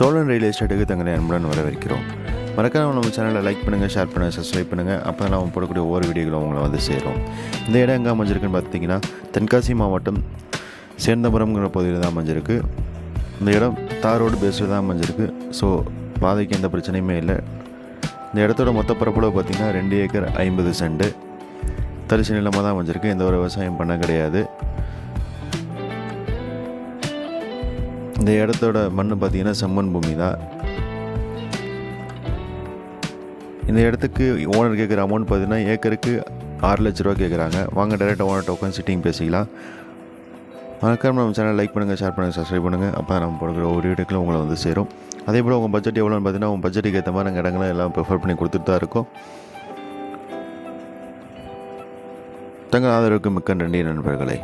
சோழன் ரயில் எஸ்டேட்டுக்கு தங்களை அன்புடன் வரவேற்கிறோம். மறக்காம நம்ம சேனலை லைக் பண்ணுங்கள் ஷேர் பண்ணுங்கள் சப்ஸ்கிரைப் பண்ணுங்கள் அப்போ தான் நம்ம போடக்கூடிய ஒவ்வொரு வீடியோகளும் உங்களை வந்து சேரும். இந்த இடம் எங்கே அமைஞ்சிருக்குன்னு பார்த்தீங்கன்னா தென்காசி மாவட்டம் சேர்ந்தபுரம்ங்கிற பகுதியில் தான் அமைஞ்சிருக்கு. இந்த இடம் தார் ரோடு பேஸில் தான் அமைஞ்சிருக்கு. ஸோ பாதைக்கு எந்த பிரச்சனையுமே இல்லை. இந்த இடத்தோட மொத்த பரப்பளவு பார்த்திங்கன்னா ரெண்டு ஏக்கர் ஐம்பது சென்ட். தரிசு நிலமாக தான் அமைஞ்சிருக்கு. எந்த ஒரு விவசாயம் பண்ண கிடையாது. இந்த இடத்தோட மண் பார்த்தீங்கன்னா செம்மண் பூமி தான் இந்த இடத்துக்கு ஓனர் கேட்குற அமௌண்ட் பார்த்தீங்கன்னா ஏக்கருக்கு ஆறு லட்ச ரூபா கேட்குறாங்க வாங்க டேரெக்டாக ஓனர்கிட்ட உட்காந்து சிட்டிங் பேசிக்கலாம். மறக்காம நம்ம சேனல் லைக் பண்ணுங்கள் ஷேர் பண்ணுங்கள் சப்ஸ்கிரைப் பண்ணுங்கள் அப்போ நம்ம போடுற ஒரு வீடியோக்களும் உங்களை வந்து சேரும். அதே போல் உங்கள் பட்ஜெட் எவ்வளோன்னு பார்த்தீங்கன்னா உங்கள் பட்ஜெட்டுக்கு ஏற்ற மாதிரி நாங்கள் இடங்களை எல்லாம் ப்ரிஃபர் பண்ணி கொடுத்துட்டு தான் இருக்கோம். தங்கள் ஆதரவுக்கு மிக்க நன்றி நண்பர்களே.